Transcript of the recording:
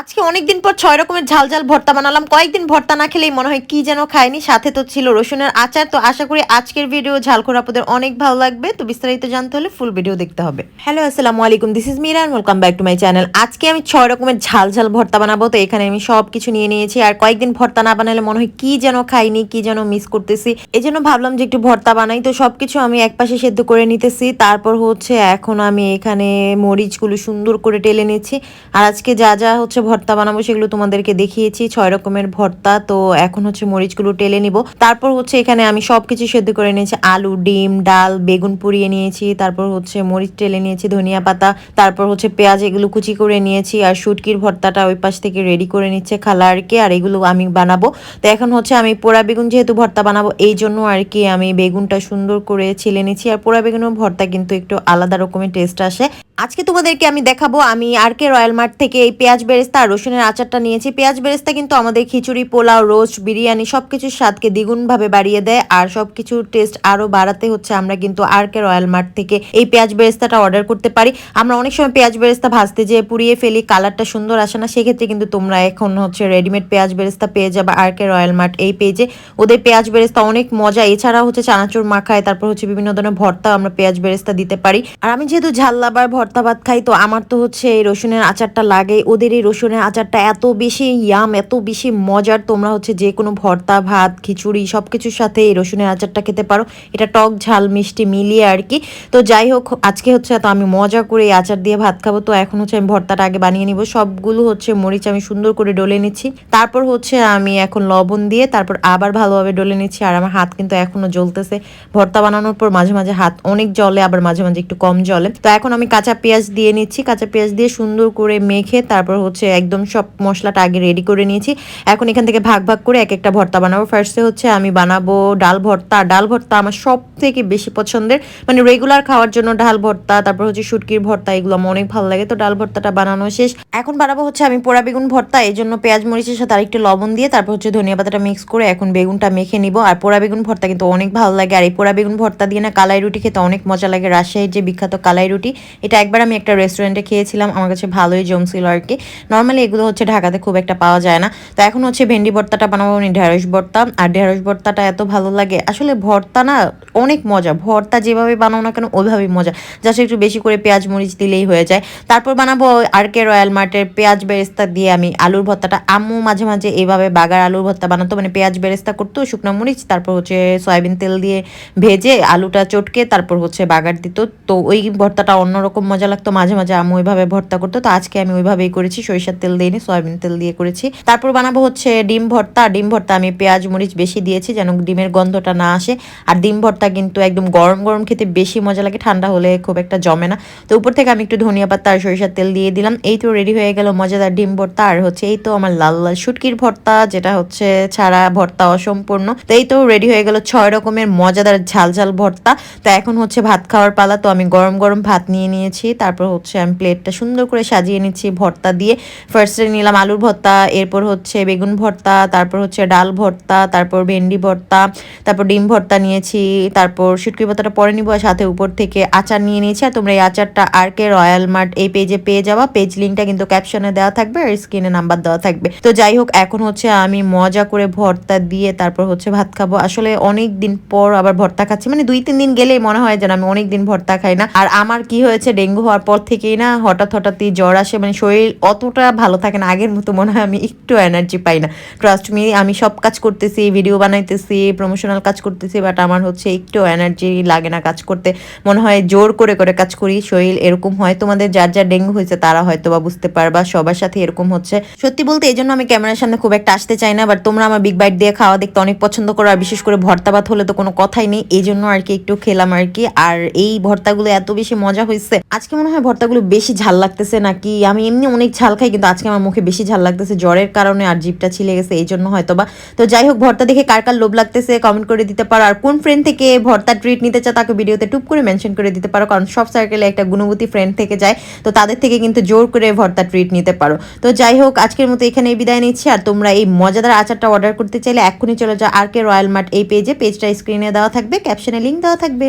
আজকে অনেকদিন পর ছয় রকমের ঝাল ঝাল ভর্তা বানালাম। কয়েকদিন ভর্তা না খেলেই মনে হয় কি যেন খাইনি, সাথে তো ছিল রসুনের আচার। তো আশা করি আজকের ভিডিও ঝালখোর আপনাদের অনেক ভালো লাগবে। তো বিস্তারিত জানতে হলে ফুল ভিডিও দেখতে হবে। হ্যালো আসসালামু আলাইকুম this is Mira welcome back to my channel আজকে আমি ছয় রকমের ঝাল ঝাল ভর্তা বানাবো, তো এখানে আমি সব কিছু নিয়ে নিয়েছি। আর কয়েকদিন ভর্তা না বানালে মনে হয় কি যেন খাইনি, কি যেন মিস করতেছি। এই জন্য ভাবলাম যে একটু ভর্তা বানাই। তো সব কিছু আমি একপাশে সেদ্ধ করে নিতেছি। তারপর হচ্ছে এখন আমি এখানে মরিচগুলো সুন্দর করে টেলে নিচ্ছি। আর আজকে যা যা হচ্ছে ভর্তা বানাবো সেগুলো তোমাদেরকে দেখিয়েছি, ছয় রকমের ভর্তা। তো এখন হচ্ছে মরিচগুলো টেলে নিব। তারপর হচ্ছে এখানে আমি সবকিছু সেদ্ধ করে নিয়েছি। আলু, ডিম, ডাল, বেগুন পুড়িয়ে নিয়েছি। তারপর হচ্ছে মরিচ টেলে নিয়েছি, ধনিয়া পাতা। তারপর হচ্ছে পেঁয়াজ এগুলো কুচি করে নিয়েছি। আর শুটকির ভর্তাটা ওই পাশ থেকে রেডি করে নিচ্ছে খালা আর কি আর এগুলো আমি বানাবো। তো এখন হচ্ছে আমি পোড়া বেগুন যেহেতু ভর্তা বানাবো, এই জন্য আর কি আমি বেগুনটা সুন্দর করে ছিলে নিচ্ছি আর পোড়া বেগুনের ভর্তা কিন্তু একটু আলাদা রকমের টেস্ট আসে। আজকে তোমাদেরকে আমি দেখাবো, আমি আর কে রয়্যাল মার্ট থেকে এই পেঁয়াজ বেরেস্তা আর রসুনের আচারটা নিয়েছি। পেঁয়াজ বেরেস্তা কিন্তু আমাদের খিচুড়ি, পোলাও, রোস্ট, বিরিয়ানি সব কিছুর স্বাদকে দ্বিগুণভাবে বাড়িয়ে দেয় আর সব কিছুর টেস্ট আরও বাড়াতে হচ্ছে আমরা কিন্তু আর কে রয়্যাল মার্ট থেকে এই পেঁয়াজ বেরেস্তাটা অর্ডার করতে পারি। আমরা অনেক সময় পেঁয়াজ বেরেস্তা ভাজতে যেয়ে পুড়িয়ে ফেলি কালারটা সুন্দর আসে না, সেক্ষেত্রে কিন্তু তোমরা এখন হচ্ছে রেডিমেড পেঁয়াজ বেরেস্তা পেয়ে যাবে আর কে রয়্যাল মার্ট এই পেজে ওদের পেঁয়াজ বেরেস্তা অনেক মজা এছাড়া হচ্ছে চানাচুর মাখায়, তারপর হচ্ছে বিভিন্ন ধরনের ভর্তা আমরা পেঁয়াজ বেরেস্তা দিতে পারি। আর আমি যেহেতু ঝাল লাবার ভর্তা ভাত খাই, তো আমার তো হচ্ছে এই রসুনের আচারটা লাগে ওদের এই রসুনের আচারটা এত বেশি ইয়াম এত বেশি মজার, তোমরা হচ্ছে যে কোনো ভর্তা ভাত, খিচুড়ি সব কিছুর সাথে এই রসুনের আচারটা খেতে পারো। এটা টক, ঝাল, মিষ্টি মিলিয়ে আর কি। তো যাই হোক, আজকে হচ্ছে তো আমি মজা করে এই আচার দিয়ে ভাত খাব, তো এখন হচ্ছে আমি ভর্তাটা আগে বানিয়ে নিব। সবগুলো হচ্ছে মরিচ আমি সুন্দর করে ডলে নিচ্ছি। তারপর হচ্ছে আমি এখন লবণ দিয়ে তারপর আবার ভালোভাবে ডলে নিচ্ছি, আর আমার হাত কিন্তু এখনও জ্বলতেছে। ভর্তা বানানোর পর মাঝে মাঝে হাত অনেক জলে আবার মাঝে মাঝে একটু কম জলে তো এখন আমি কাঁচা পেঁয়াজ দিয়ে নিচ্ছি, কাঁচা পেঁয়াজ দিয়ে সুন্দর করে মেখে তারপর হচ্ছে একদম সব মশলাটা আগে রেডি করে নিয়েছি। এখন এখান থেকে ভাগ ভাগ করে এক একটা ভর্তা বানাবো। ফার্স্টে হচ্ছে আমি বানাবো ডাল ভর্তা। ডাল ভর্তা আমার সব থেকে বেশি পছন্দের। মানে রেগুলার খাওয়ার জন্য ডাল ভর্তা, তারপর হচ্ছে শুটকির ভর্তা, এগুলো আমার অনেক ভালো লাগে। তো ডাল ভর্তাটা বানানো শেষ। এখন বানাবো হচ্ছে আমি পোড়া বেগুন ভর্তা। এই জন্য পেঁয়াজ, মরিচের সাথে আরেকটু লবণ দিয়ে তারপর হচ্ছে ধনিয়া পাতাটা মিক্স করে এখন বেগুনটা মেখে নিব। আর পোড়া বেগুন ভর্তা কিন্তু অনেক ভালো লাগে। আর এই পোড়া বেগুন ভর্তা দিয়ে না কালাই রুটি খেতে অনেক মজা লাগে। রাজশাহীর যে বিখ্যাত কালাই রুটি, এটা একবার আমি একটা রেস্টুরেন্টে খেয়েছিলাম, আমার কাছে ভালোই জমছিল আর কি। নর্মালি এগুলো হচ্ছে ঢাকাতে খুব একটা পাওয়া যায় না। তো এখন হচ্ছে ভেন্ডি ভর্তাটা বানাবো আমি ঢেঁড়স ভর্তা। আর ঢেঁড়স ভর্তাটা এত ভালো লাগে, আসলে ভর্তা না অনেক মজা। ভর্তা যেভাবে বানাও না কেন, ওইভাবেই মজা। জাস্ট একটু বেশি করে পেঁয়াজ মরিচ দিলেই হয়ে যায়। তারপর বানাবো আর কে রয়্যাল মার্টের পেঁয়াজ বেরেস্তা দিয়ে আমি আলুর ভর্তাটা। আম্মু মাঝে মাঝে এইভাবে বাগার আলুর ভর্তা বানাতো মানে পেঁয়াজ বেরেস্তা করতো, শুকনো মরিচ, তারপর হচ্ছে সয়াবিন তেল দিয়ে ভেজে আলুটা চটকে তারপর হচ্ছে বাগার দিত। তো ওই ভর্তাটা অন্যরকম মজা লাগতো, মাঝে মাঝে আম্মু ওইভাবে ভর্তা করতো। তো আজকে আমি ওইভাবেই করেছি, সরিষার তেল দিইনি সয়াবিন তেল দিয়ে করেছি। তারপর বানাবো হচ্ছে ডিম ভর্তা। ডিম ভর্তা আমি পেঁয়াজ, মরিচ বেশি দিয়েছি যেন ডিমের গন্ধটা না আসে। আর ডিম ভর্তা কিন্তু একদম গরম গরম খেতে বেশি মজা লাগে, ঠান্ডা হলে খুব একটা জমে না। তো উপর থেকে আমি একটু ধনিয়া পাতা আর সরিষার তেল দিয়ে দিলাম। এই তো রেডি হয়ে গেল মজাদার ডিম ভর্তা। আর হচ্ছে এই তো আমার লাল লাল শুটকির ভর্তা, যেটা হচ্ছে ছাড়া ভর্তা অসম্পূর্ণ। তো এই তো রেডি হয়ে গেল ছয় রকমের মজাদার ঝাল ঝাল ভর্তা। তো এখন হচ্ছে ভাত খাওয়ার পালা। তো আমি গরম গরম ভাত নিয়ে নিয়েছি। তারপর হচ্ছে আমি প্লেটটা সুন্দর করে সাজিয়ে নিচ্ছি, ভর্তা দিয়ে। ফার্স্টে নিলাম আলুর ভর্তা, এরপর হচ্ছে বেগুন ভর্তা, তারপর হচ্ছে ডাল ভর্তা, তারপর ভেন্ডি ভর্তা, তারপর ডিম ভর্তা নিয়েছি, তারপর শুটকি ভর্তাটা পরে নিবো সাথে উপর থেকে আচার নিয়ে নিয়েছি। আর তোমরা এই আচারটা আর কে রয়্যাল মার্ট এই পেজে পেয়ে যাওয়া পেজ লিঙ্কটা কিন্তু ক্যাপশনে দেওয়া থাকবে আর স্ক্রিনে নাম্বার দেওয়া থাকবে। তো যাই হোক, এখন হচ্ছে আমি মজা করে ভর্তা দিয়ে তারপর হচ্ছে ভাত খাব। আসলে অনেক দিন পর আবার ভর্তা খাচ্ছি। মানে দুই তিন দিন গেলেই মনে হয় যেন আমি অনেক দিন ভর্তা খাই না। আর আমার কি হয়েছে, ডেঙ্গু হওয়ার পর থেকেই না হঠাৎ হঠাৎই জ্বর আসে মানে শরীর অতটা ভালো থাকে না। আগের মতো মনে হয় আমি একটু এনার্জি পাই না। ট্রাস্ট মি আমি সব কাজ করতেছি ভিডিও বানাইতেছি প্রমোশনাল কাজ করতেছি বাট আমার হচ্ছে একটু এনার্জি লাগে না কাজ করতে। মনে হয় জোর করে করে কাজ করি, শরীর এরকম হয়। তোমাদের যার যার ডেঙ্গু হয়েছে তারা হয়তো বা বুঝতে পারবা, সবার সাথে এরকম হচ্ছে। সত্যি বলতে এই জন্য আমি ক্যামেরার সামনে খুব একটা আসতে চাই না বাট তোমরা আমার বিগ বাইট দিয়ে খাওয়া দেখতে অনেক পছন্দ করো, আর বিশেষ করে ভর্তা ভাত হলে তো কোনো কথাই নেই। এই জন্য আর কি একটু খেলাম আর কি। আর এই ভর্তাগুলো এত বেশি মজা হয়েছে আজকে মনে হয় ভর্তাগুলো বেশি ঝাল লাগতেছে নাকি? আমি এমনি অনেক ঝাল খাই, কিন্তু আজকে আমার মুখে বেশি ঝাল লাগতেছে। জ্বরের কারণে আর জিভটা ছিলে গেছে, এই জন্য হয়তো বা তো যাই হোক, ভর্তা দেখে কার কার লোভ লাগতেছে কমেন্ট করে দিতে পারো। আর কোন ফ্রেন্ড থেকে ভর্তা ট্রিট নিতে চাও তাকে ভিডিওতে টুপ করে মেনশন করে দিতে পারো, কারণ সব সার্কেলে একটা গুণবতী ফ্রেন্ড থেকে যায়, তো তাদের থেকে কিন্তু জোর করে ভর্তা ট্রিট নিতে পারো। তো যাই হোক, আজকের মতো এখানে বিদায় নিচ্ছি, আর তোমরা এই মজাদার আচারটা অর্ডার করতে চাইলে এক্ষুনি চলে যাও আর কে রয়্যাল মার্ট এই পেজে পেজটা স্ক্রিনে দেওয়া থাকবে ক্যাপশনে লিঙ্ক দেওয়া থাকবে।